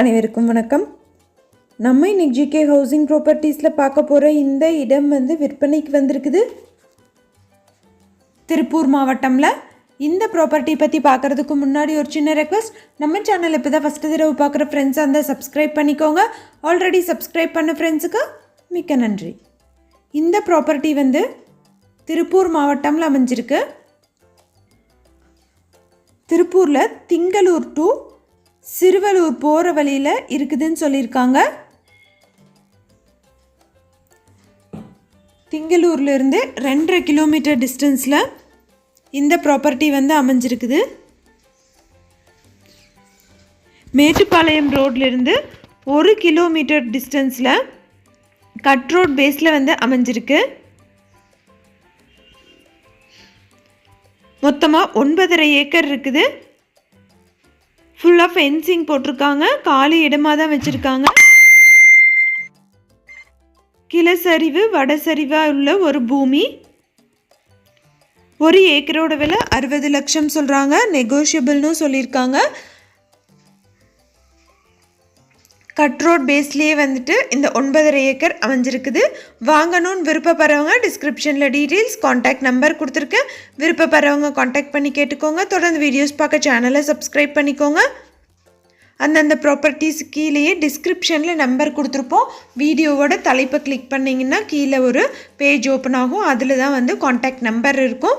அனைவருக்கும் வணக்கம். நம்ம இன்னைக்கு ஜிகே ஹவுசிங் ப்ராப்பர்ட்டிஸில் பார்க்க போகிற இந்த இடம் வந்து விற்பனைக்கு வந்திருக்குது. திருப்பூர் மாவட்டமில் இந்த ப்ராப்பர்ட்டி பற்றி பார்க்குறதுக்கு முன்னாடி ஒரு சின்ன ரெக்வஸ்ட் நம்ம சேனல் இப்போ தான் ஃபஸ்ட்டு தடவை பார்க்குற ஃப்ரெண்ட்ஸ் அந்த சப்ஸ்கிரைப் பண்ணிக்கோங்க. ஆல்ரெடி சப்ஸ்கிரைப் பண்ண ஃப்ரெண்ட்ஸுக்கு மிக்க நன்றி. இந்த ப்ராப்பர்ட்டி வந்து திருப்பூர் மாவட்டம்ல அமைஞ்சிருக்கு. திருப்பூரில் திங்களூர் டு சிறுவலூர் போகிற வழியில் இருக்குதுன்னு சொல்லியிருக்காங்க. திங்களூர்லேருந்து ரெண்டரை கிலோமீட்டர் டிஸ்டன்ஸில் இந்த ப்ராப்பர்ட்டி வந்து அமைஞ்சிருக்குது. மேட்டுப்பாளையம் ரோட்லேருந்து ஒரு கிலோமீட்டர் டிஸ்டன்ஸில் கட் ரோட் பேஸில் வந்து அமைஞ்சிருக்கு. மொத்தமாக ஒன்பதரை ஏக்கர் இருக்குது. ஃபுல்லாக ஃபென்சிங் போட்டிருக்காங்க. காலி இடமாக தான் வச்சுருக்காங்க. கிளசரிவு வடசரிவாக உள்ள ஒரு பூமி. ஒரு ஏக்கரோட விலை அறுபது லட்சம் சொல்கிறாங்க நெகோஷியபிள்னு சொல்லியிருக்காங்க. கட் ரோட் பேஸ்லேயே வந்துட்டு இந்த ஒன்பதரை ஏக்கர் அமைஞ்சிருக்குது. வாங்கணும்னு விருப்பப்படுறவங்க டிஸ்கிரிப்ஷனில் டீட்டெயில்ஸ் காண்டாக்ட் நம்பர் கொடுத்துருக்கேன். விருப்பப்படுறவங்க காண்டாக்ட் பண்ணி கேட்டுக்கோங்க. தொடர்ந்து வீடியோஸ் பார்க்க சேனலை சப்ஸ்கிரைப் பண்ணிக்கோங்க. அந்தந்த ப்ராப்பர்ட்டிஸ் கீழேயே டிஸ்கிரிப்ஷனில் நம்பர் கொடுத்துருப்போம். வீடியோவோட தலைப்பை கிளிக் பண்ணிங்கன்னா கீழே ஒரு பேஜ் ஓப்பன் ஆகும். அதில் தான் வந்து காண்டாக்ட் நம்பர் இருக்கும்.